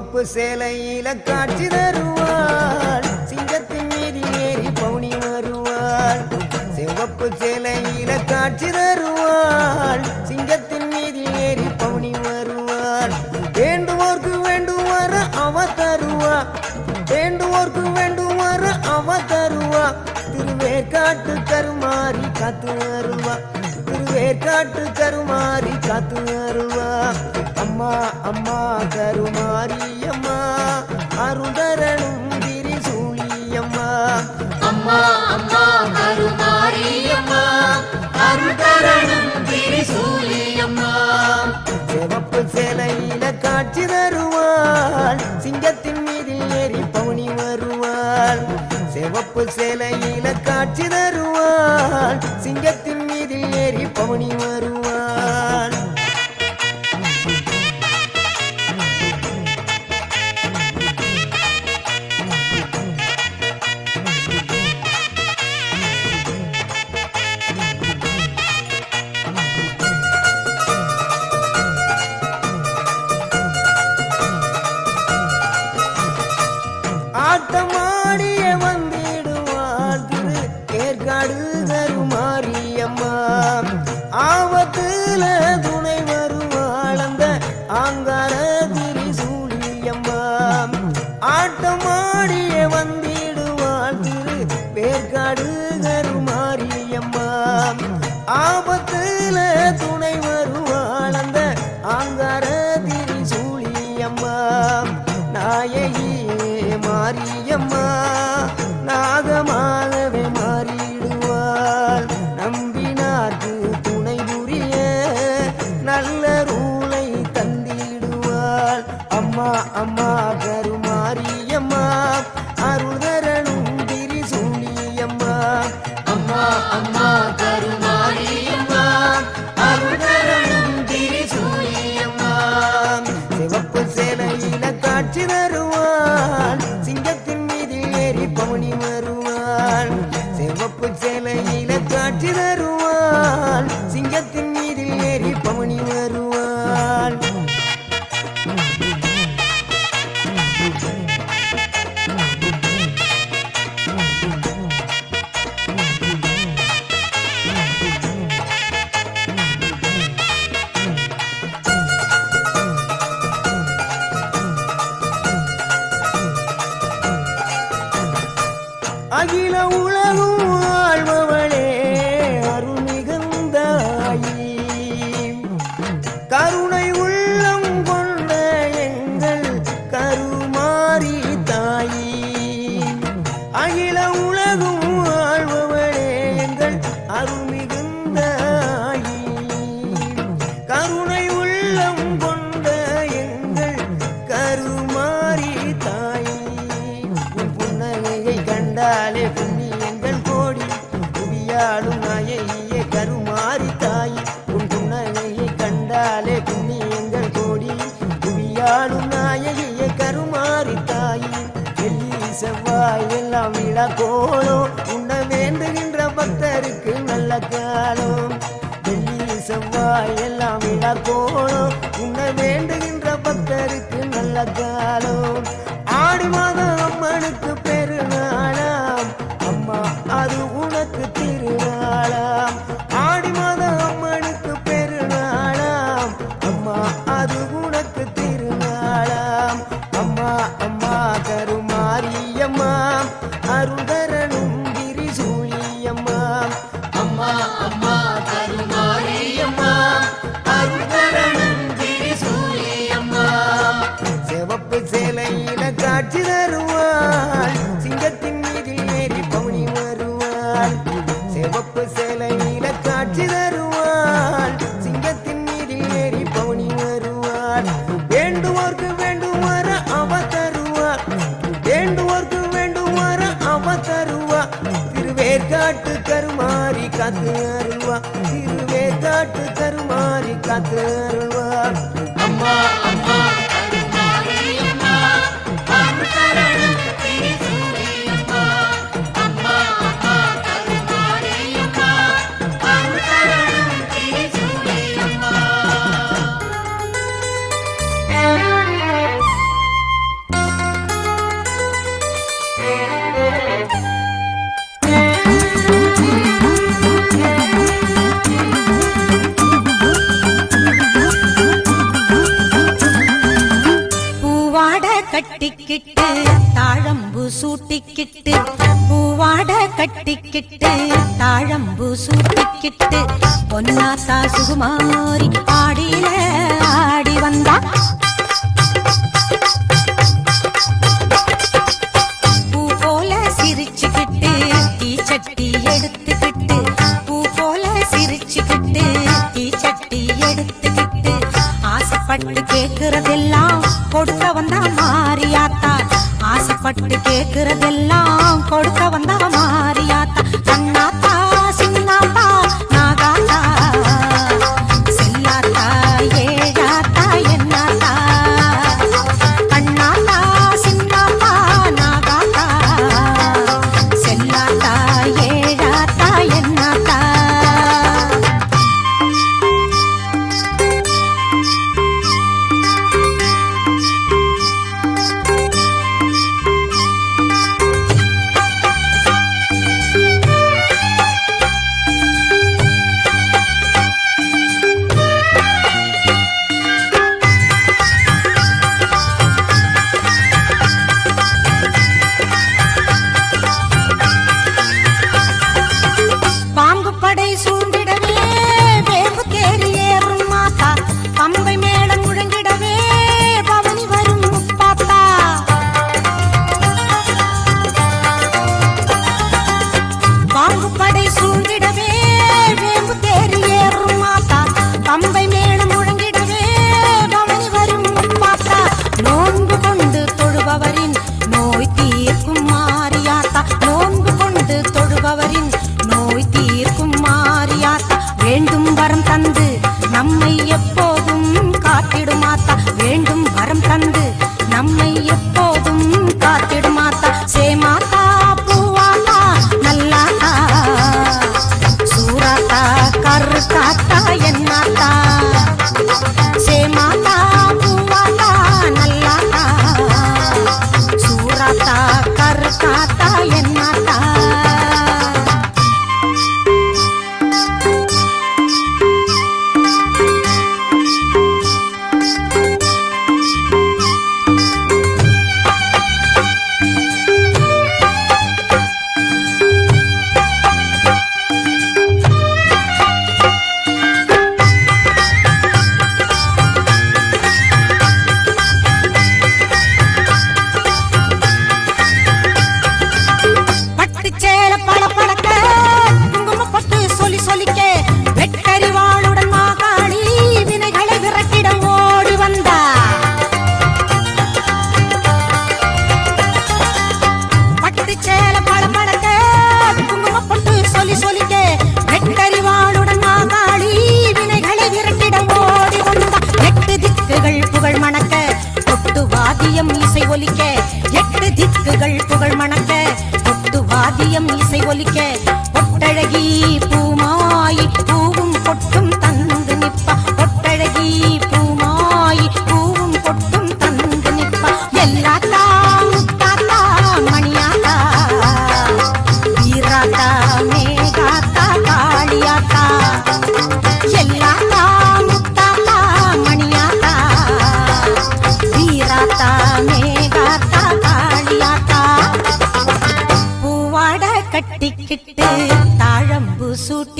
சிவப்பு சேலையில காட்சி தருவாள். சிங்கத்தின் மீது ஏறி பவுனி வருவாள். சிவப்பு சேலையில காட்சி தருவாள். சிங்கத்தின் மீது ஏறி பவுனி வருவாள். வேண்டுவோர்க்கு வேண்டுவார அவ தருவா. வேண்டுவோர்க்கு வேண்டுவார அவ தருவா. திருவேற்காட்டு கருமாறி காத்து வருவா. திருவேற்காட்டு கருமாறி காத்து வருவா. அம்மா அம்மா கருமாறி. சேலையில காட்சி தருவாள். சிங்கத்தின் மீதில் ஏறி பவுனி வருவாள். சிவப்பு சேலையில காட்சி தருவாள். சிங்கத்தின் மீதில் ஏறி பவுனி வருவாள். நாடு நல்ல கோலம். உன்னை வேண்டுகின்ற பக்தருக்கு நல்ல காலம். வெள்ளி செவ்வாய் எல்லாம் விழா கோலம். உன்னை வேண்டுகின்ற பக்தருக்கு நல்ல காலம். ஆடி மாதம் அம்மனுக்கு பெருநாள் கட்டிக்கிட்டு தாழம்பு சூட்டிக்கிட்டு பூவாட கட்டிக்கிட்டு தாழம்பு சூட்டிக்கிட்டு பொன்னாத்தா சுகுமாரி ஆடியில ஆடி வந்தா. பூ போல சிரிச்சுக்கிட்டு தீச்சட்டி எடுத்துக்கிட்டு பூ போல சிரிச்சுக்கிட்டு தீச்சட்டி எடுத்துக்கிட்டு ஆசைப்பட்டு கேட்கறதெல்லாம் கொடுக்க வந்தா மாறியாத்தா. ஆசைப்பட்டு கேட்கறதெல்லாம் கொடுக்க வந்தா மாறியாத்தா. கண்ணாத்தா சின்னாத்தா காத்தா என்ன ಗಾಲಿಕೆ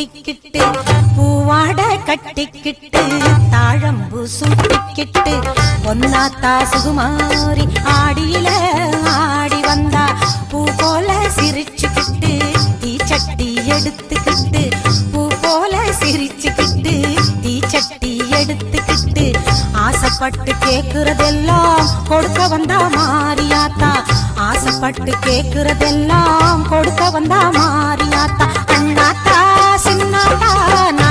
சூட்டிக்கிட்டு பூவாட கட்டிக்கிட்டு தாழம்பு சூட்டிக்கிட்டு ஒன்னாத்தா சுகுமாரி ஆடியில ஆடி வந்தா பூ போல சிரிச்சுக்கிட்டு தீச்சட்டி எடுத்துக்கிட்டு பூ போல சிரிச்சுக்கிட்டு தீச்சட்டி எடுத்துக்கிட்டு ஆசைப்பட்டு கேக்குறதெல்லாம் கொடுக்க வந்தா மாறியாத்தா ஆசைப்பட்டு கேக்குறதெல்லாம் கொடுக்க வந்தா மாறியாத்தா அண்ணாத்தா சின்னாத்தா நாக